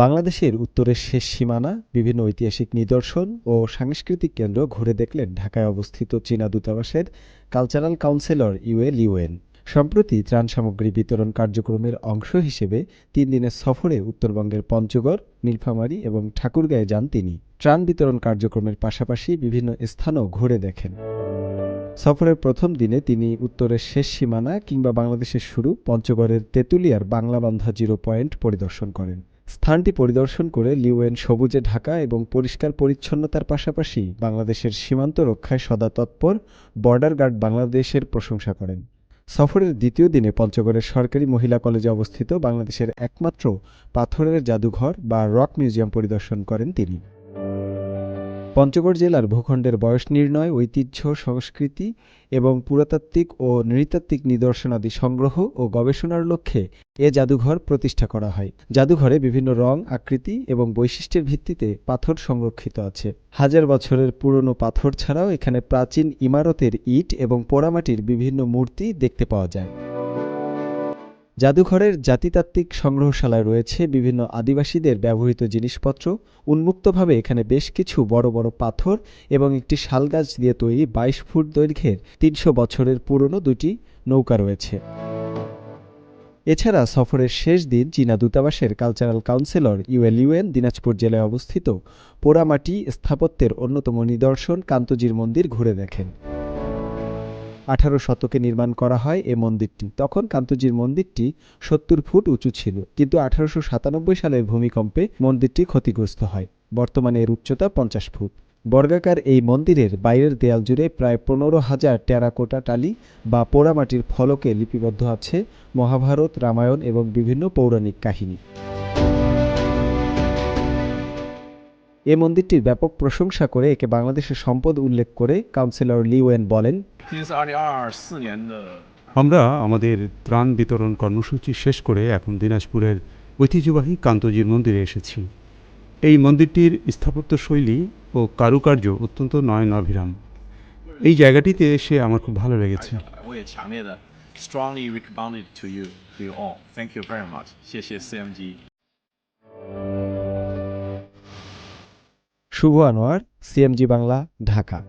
বাংলাদেশের উত্তরের শেষ সীমানা, বিভিন্ন ঐতিহাসিক নিদর্শন ও সাংস্কৃতিক কেন্দ্র ঘুরে দেখলেন ঢাকায় অবস্থিত চীনা দূতাবাসের কালচারাল কাউন্সিলর ইউএ লিওয়েন সম্প্রতি ত্রাণ সামগ্রী বিতরণ কার্যক্রমের অংশ হিসেবে তিন দিনের সফরে উত্তরবঙ্গের পঞ্চগড়, নীলফামারী এবং ঠাকুরগাঁয়ে যান তিনি। ত্রাণ বিতরণ কার্যক্রমের পাশাপাশি বিভিন্ন স্থানও ঘুরে দেখেন। সফরের প্রথম দিনে তিনি উত্তরের শেষ সীমানা কিংবা বাংলাদেশের শুরু পঞ্চগড়ের তেঁতুলিয়ার বাংলাবান্ধা জিরো পয়েন্ট পরিদর্শন করেন। স্থানটি পরিদর্শন করে লিওয়েন সবুজে ঢাকা এবং পরিষ্কার পরিচ্ছন্নতার পাশাপাশি বাংলাদেশের সীমান্ত রক্ষায় সদা তৎপর বর্ডার গার্ড বাংলাদেশের প্রশংসা করেন। সফরের দ্বিতীয় দিনে পঞ্চগড়ের সরকারি মহিলা কলেজে অবস্থিত বাংলাদেশের একমাত্র পাথরের জাদুঘর বা রক মিউজিয়াম পরিদর্শন করেন তিনি। পঞ্চগড় জেলার ভূখণ্ডের বয়স নির্ণয়, ঐতিহ্য, সংস্কৃতি এবং পুরাতাত্ত্বিক ও নৃতাত্ত্বিক নিদর্শনাদি সংগ্রহ ও গবেষণার লক্ষ্যে এ জাদুঘর প্রতিষ্ঠা করা হয়। জাদুঘরে বিভিন্ন রং, আকৃতি এবং বৈশিষ্ট্যের ভিত্তিতে পাথর সংরক্ষিত আছে। হাজার বছরের পুরনো পাথর ছাড়াও এখানে প্রাচীন ইমারতের ইট এবং পোড়ামাটির বিভিন্ন মূর্তি দেখতে পাওয়া যায়। জাদুঘরের জাতিতাত্ত্বিক সংগ্রহশালায় রয়েছে বিভিন্ন আদিবাসীদের ব্যবহৃত জিনিসপত্র। উন্মুক্তভাবে এখানে বেশ কিছু বড় বড় পাথর এবং একটি শালগাছ দিয়ে তৈরি বাইশ ফুট দৈর্ঘ্যের তিনশো বছরের পুরনো দুটি নৌকা রয়েছে। এছাড়া সফরের শেষ দিন চীনা দূতাবাসের কালচারাল কাউন্সিলর ইউএল ইউএন দিনাজপুর জেলায় অবস্থিত পোড়ামাটি স্থাপত্যের অন্যতম নিদর্শন কান্তজির মন্দির ঘুরে দেখেন। আঠারো শতকে নির্মাণ করা হয় এ মন্দিরটি। তখন কান্তজির মন্দিরটি সত্তর ফুট উঁচু ছিল, কিন্তু আঠারোশো সাতানব্বই সালের ভূমিকম্পে মন্দিরটি ক্ষতিগ্রস্ত হয়। বর্তমানে এর উচ্চতা পঞ্চাশ ফুট। বর্গাকার এই মন্দিরের বাইরের দেয়াল জুড়ে প্রায় পনেরো হাজার টেরাকোটা টালি বা পোড়ামাটির ফলকে লিপিবদ্ধ আছে মহাভারত, রামায়ণ এবং বিভিন্ন পৌরাণিক কাহিনী। এ মন্দিরটির ব্যাপক প্রশংসা করে একে বাংলাদেশের সম্পদ উল্লেখ করে কাউন্সিলর লিওয়েন বলেন আমরা আমাদের ত্রাণ বিতরণ কর্মসূচি শেষ করে এখন দিনাজপুরের ঐতিহ্যবাহী কান্তজির মন্দিরে এসেছি। এই মন্দিরটির স্থাপত্য শৈলী ও কারুকার্য অত্যন্ত নয়নাভিরাম। এই জায়গাটিতে এসে আমার খুব ভালো লেগেছে। uh, Shubho Anwar CMG Bangla Dhaka.